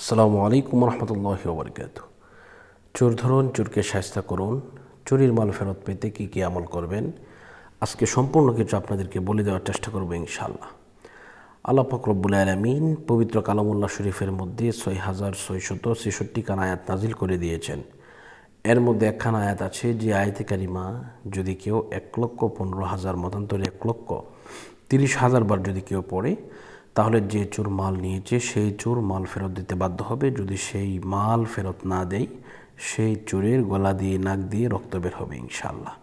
আসসালামু আলাইকুম রহমতুল্লাহ ওবরকাত চোর ধরুন, চোরকে সাহস্তা করুন, চুরির মাল ফেরত পেতে কী কী আমল করবেন? আজকে সম্পূর্ণ কিছু আপনাদেরকে বলে দেওয়ার চেষ্টা করব ইনশাল্লাহ আল্লাহ ফকরবুল আলমিন পবিত্র কালামুল্লাহ শরীফের মধ্যে ছয় হাজার ছয়শত ছেষট্টি খান আয়াত নাজিল করে দিয়েছেন। এর মধ্যে একখান আয়াত আছে, যে আয়তে কারিমা, যদি কেউ এক লক্ষ পনেরো হাজার, মতান্তরে এক লক্ষ, তিরিশ হাজার বার যদি কেউ পড়ে তাহলে যে চোর মাল নিয়েছে সেই চোর মাল ফেরত দিতে বাধ্য হবে। যদি সেই মাল ফেরত না দেয় সেই চোরের গলা দিয়ে নাক দিয়ে রক্ত বের হবে ইনশাল্লাহ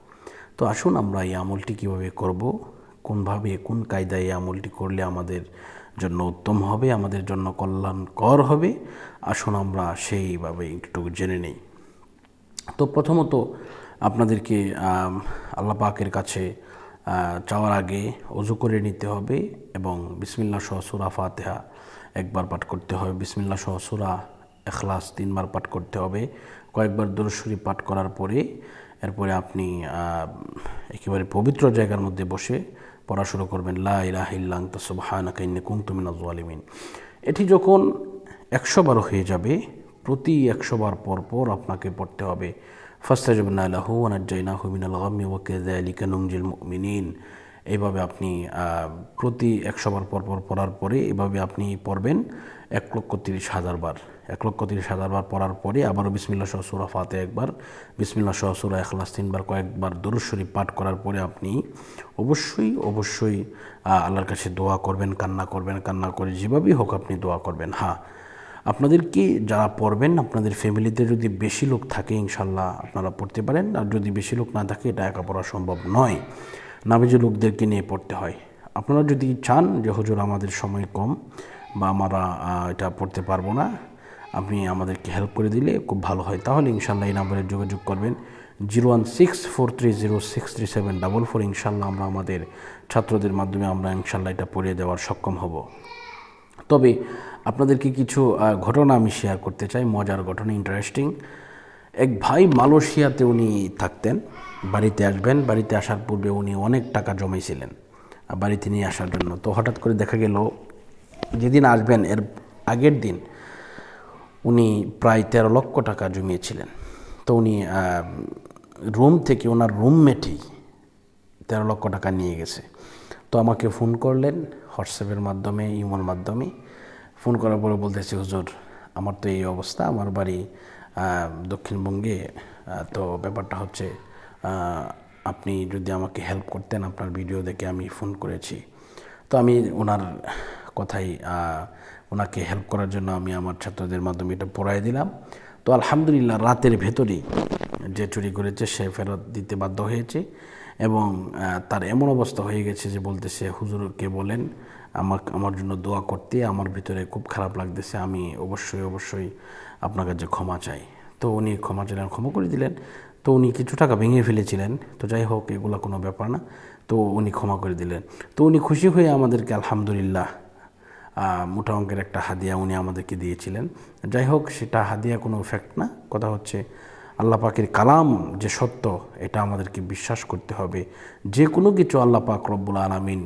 তো আসুন আমরা এই আমলটি কীভাবে করব কোনভাবে কোন কায়দায় এই আমলটি করলে আমাদের জন্য উত্তম হবে আমাদের জন্য কল্যাণকর হবে আসুন আমরা সেইভাবে একটু জেনে নেই। তো প্রথমত আপনাদেরকে আম, আল্লাহ পাকের কাছে চাওয়ার আগে অজু করে নিতে হবে এবং বিসমিল্লা সহ সুরা ফাতেহা একবার পাঠ করতে হবে। বিসমিল্লা সহ সুরা এখলাস তিনবার পাঠ করতে হবে। কয়েকবার দরশুরি পাঠ করার পরে, এরপরে আপনি একেবারে পবিত্র জায়গার মধ্যে বসে পড়া শুরু করবেন। লা ইলাহা ইল্লা আনতা, সুবহানাকা ইন্নী কুনতু মিনাজ জালিমিন। এটি যখন একশো বার হয়ে যাবে, প্রতি একশো বার পর পর আপনাকে পড়তে হবে। ফাস্তাজবনা লাহু ওয়ানাজ্জাইনা হুমিনাল গাম্মি ওয়া কাযালিকা নুনজিল মুমিনিন এইভাবে আপনি প্রতি একশো বার পর পর পড়ার পরে এভাবে আপনি পড়বেন। এক লক্ষ তিরিশ হাজার বার। এক লক্ষ তিরিশ হাজার বার পড়ার পরে আবারও বিসমিল্লা সহ সুরা ফাতে একবার বিসমিল্লা সহ সুরা এখলাস তিনবার, কয়েকবার দরুদ শরীফ পাঠ করার পরে আপনি অবশ্যই অবশ্যই আল্লাহর কাছে দোয়া করবেন, কান্না করবেন, কান্না করে যেভাবেই হোক আপনি দোয়া করবেন। হ্যাঁ আপনাদেরকে যারা পড়বেন, আপনাদের ফ্যামিলিতে যদি বেশি লোক থাকে, ইনশাল্লাহ আপনারা পড়তে পারেন। আর যদি বেশি লোক না থাকে, এটা একা পড়া সম্ভব নয়। নামেজি লোকদেরকে নিয়ে পড়তে হয়। আপনারা যদি চান যে, হুজুর, আমাদের সময় কম বা আমরা এটা পড়তে পারব না, আপনি আমাদেরকে হেল্প করে দিলে খুব ভালো হয়। তাহলে ইনশাল্লাহ এই নাম্বারে যোগাযোগ করবেন। Zero one six four three zero six three seven double four. ইনশাল্লাহ আমরা আমাদের ছাত্রদের মাধ্যমে আমরা ইনশাল্লাহ এটা পড়িয়ে দেওয়ার সক্ষম হব। তবে আপনাদেরকে কিছু ঘটনা আমি শেয়ার করতে চাই, মজার ঘটনা ইন্টারেস্টিং এক ভাই মালয়েশিয়াতে উনি থাকতেন, বাড়িতে আসবেন, বাড়িতে আসার পূর্বে উনি অনেক টাকা জমাইছিলেন বাড়িতে নিয়ে আসার জন্য। তো হঠাৎ করে দেখা গেল, যেদিন আসবেন, এর আগের দিন উনি প্রায় তেরো লক্ষ টাকা জমিয়েছিলেন। তো উনি রুম থেকে, ওনার রুমমেটেই তেরো লক্ষ টাকা নিয়ে গেছে। তো আমাকে ফোন করলেন হোয়াটসঅ্যাপের মাধ্যমে, ইমোর মাধ্যমে। ফোন করার পরে বলতেছি, হুজুর, আমার তো এই অবস্থা, আমার বাড়ি দক্ষিণবঙ্গে তো ব্যাপারটা হচ্ছে আপনি যদি আমাকে হেল্প করতেন আপনার ভিডিও দেখে আমি ফোন করেছি। তো আমি ওনার কথাই ওনাকে হেল্প করার জন্য আমি আমার ছাত্রদের মাধ্যমে এটা পড়াই দিলাম। তো আলহামদুলিল্লাহ, রাতের ভেতরেই যে চুরি করেছে সে ফেরত দিতে বাধ্য হয়েছে। এবং তার এমন অবস্থা হয়ে গেছে যে বলতেছে, হুজুরকে বলেন আমার আমার জন্য দোয়া করতে, আমার ভিতরে খুব খারাপ লাগতেছে, আমি অবশ্যই অবশ্যই আপনার কাছে ক্ষমা চাই। তো উনি ক্ষমা চাইলেন, ক্ষমা করে দিলেন। তো উনি কিছু টাকা ভেঙে ফেলেছিলেন। তো যাই হোক, এগুলো কোনো ব্যাপার না। তো উনি ক্ষমা করে দিলেন। তো উনি খুশি হয়ে আমাদেরকে আলহামদুলিল্লাহ মোটা অঙ্কের একটা হাদিয়া উনি আমাদেরকে দিয়েছিলেন। যাই হোক, সেটা হাদিয়া কোনো ফ্যাক্ট না। কথা হচ্ছে আল্লাহ পাকের কালাম যে সত্য, এটা আমাদেরকে বিশ্বাস করতে হবে। যে কোনো কিছু আল্লাহ পাক রব্বুল আলমিন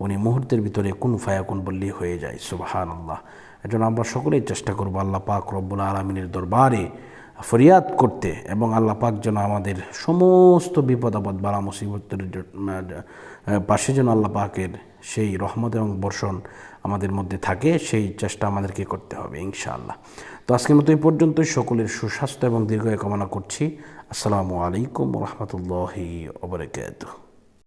উনি মুহূর্তের ভিতরে কোন ফায়াকুন বললেই হয়ে যায় সুবাহান আল্লাহ এজন্য আমরা সকলেই চেষ্টা করব আল্লাহ পাক রব্বুল আলমিনের দরবারে ফরিয়াদ করতে এবং আল্লাহ পাক যেন আমাদের সমস্ত বিপদ, আপদ, বালা মুসিবতের পাশে যেন আল্লাহ পাকের সেই রহমত এবং বর্ষণ আমাদের মধ্যে থাকে, সেই চেষ্টা আমাদেরকে করতে হবে ইনশাআল্লাহ। তো আজকের মতো এই পর্যন্তই। সকলের সুস্বাস্থ্য এবং দীর্ঘ কামনা করছি। আসসালামু আলাইকুম রহমতুল্লাহি ওবরাকাতুহ